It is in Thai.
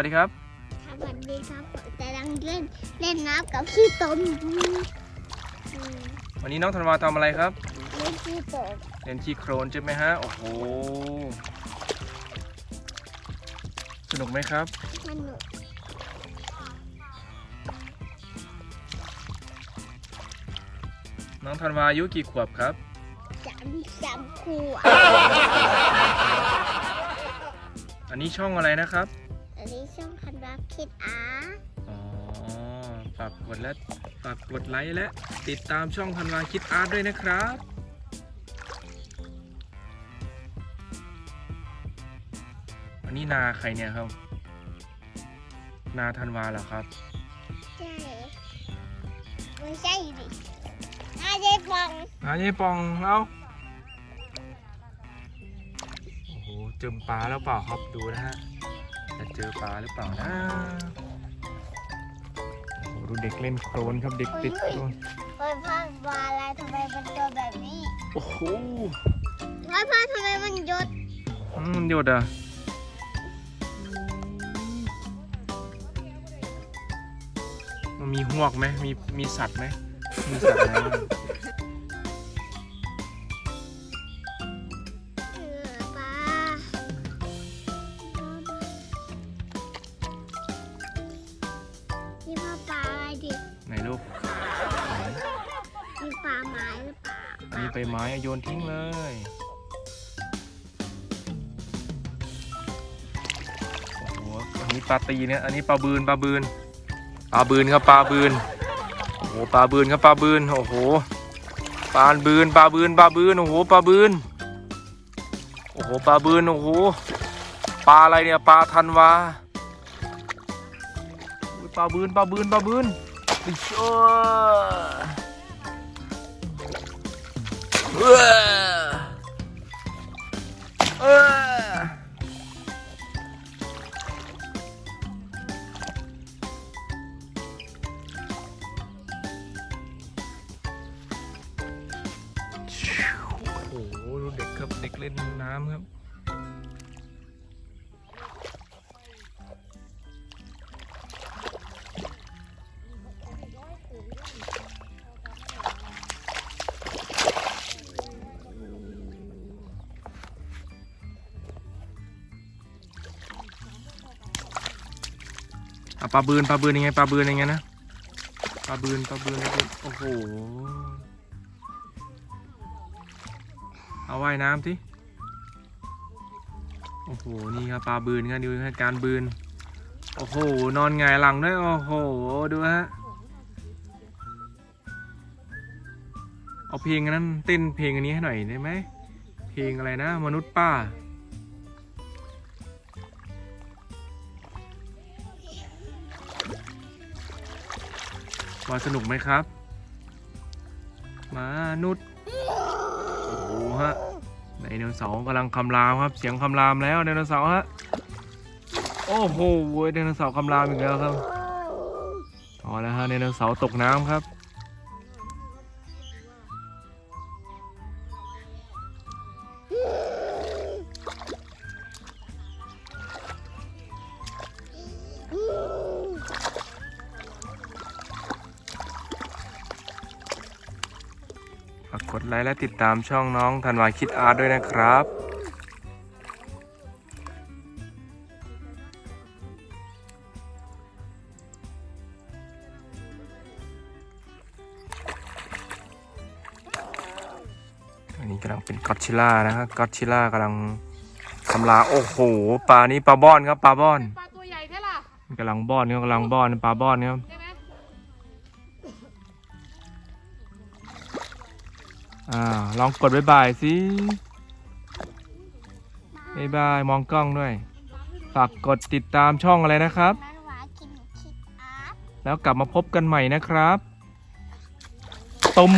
วัสดีครับสวัสดีครับผมจะลังเล่นเล่นน้ำกับขี้ตมอืมวันนี้น้องธันวาทำอะไรครับ เล่นขี้ตมเล่นขี้โครนใช่ไหมฮะ โอ้โห สนุกไหมครับ สนุกน้องธันวาอายุกี่ขวบครับจำจำครูอะอันนี้ช่องอะไรนะครับ อันนี้ช่องคันรับคิดอาร์อ๋อฝากกดและฝากกดไลค์และติดตามช่องธันวาคิดอาร์ตด้วยนะครับอันนี้นาใครเนี่ยครับ นาธันวาเหรอครับ ใช่ไม่ใช่ดิอาเจ๊ปองนาเย่ปองแล้วโอ้โหเจอปลาแล้วเปล่าครับดูนะฮะ จะเจอปลาหรือเปล่านะโอ้โหดูเด็กเล่นโครนครับเด็กติดโครนเฮ้ยพ่อวาอะไรทำไมเป็นตัวแบบนี้โอ้โหเฮ้ยพ่อทำไมมันหยดอืมมันหยดอะมันมีหวกไหมมีมีสัตว์ไหมมีสัตว์อะไรบ้างาไม้หรือเปล่าอันนี้ไปไม้อะโยนทิ้งเลย โอ้โหอันนี้ปลาตีเนี่ย อันนี้ปลาบืนปลาบืน ปลาบืนครับปลาบืน โอ้โหปลาบืนครับปลาบืน โอ้โห ปลาบืนปลาบืนปลาบืน โอ้โหปลาบืน โอ้โหปลาบืน โอ้โห ปลาอะไรเนี่ยปลาทันวาปลาบืนปลาบืนปลาบืนติโอ้ โอ้โหดูเด็กครับ เด็กเล่นน้ำครับ ปลาบืนปลาบืนยังไงปลาบืนยังไงนะปลาบืนปลาบืนปลาบืนโอ้โหเอาว่ายน้ำสิโอ้โหนี่ครับปลาบืนครับดูการบืนโอ้โหนอนหงหลังด้วยโอ้โหดูฮะเอาเพลงนั้นเต้นเพลงอันนี้ให้หน่อยได้ไหมเพลงอะไรนะ มนุษย์ป้า มาสนุกไหมครับ มานุษย์โอ้โหฮะไดโนเสาร์กำลังคำรามครับ เสียงคำรามแล้วไดโนเสาร์ฮะโอ้โหไดโนเสาร์คำรามอีกแล้วครับพอแล้วฮะไดโนเสาร์ตกน้ำครับากกดไลค์และติดตามช่องน้องธันวาคิดอาร์ตด้วยนะครับอันนี้กำลังเป็นก็อดชิล่านะครับก็อดชิล่ากำลังคำลาโอ้โหปลานี้ปลาบ้อนครับปลาบ้อนปลาตัวใหญ่แค่ล่ะกำลังบ้อนครับกำลังบ้อนปลาบ้อนครับ อ่าลองกดบ๊ายบายสิบ๊ายบายมองกล้องด้วย ฝากกดติดตามช่องอะไรนะครับ มันหวานกินคิดอาร์ต แล้วกลับมาพบกันใหม่นะครับ ตุ้ม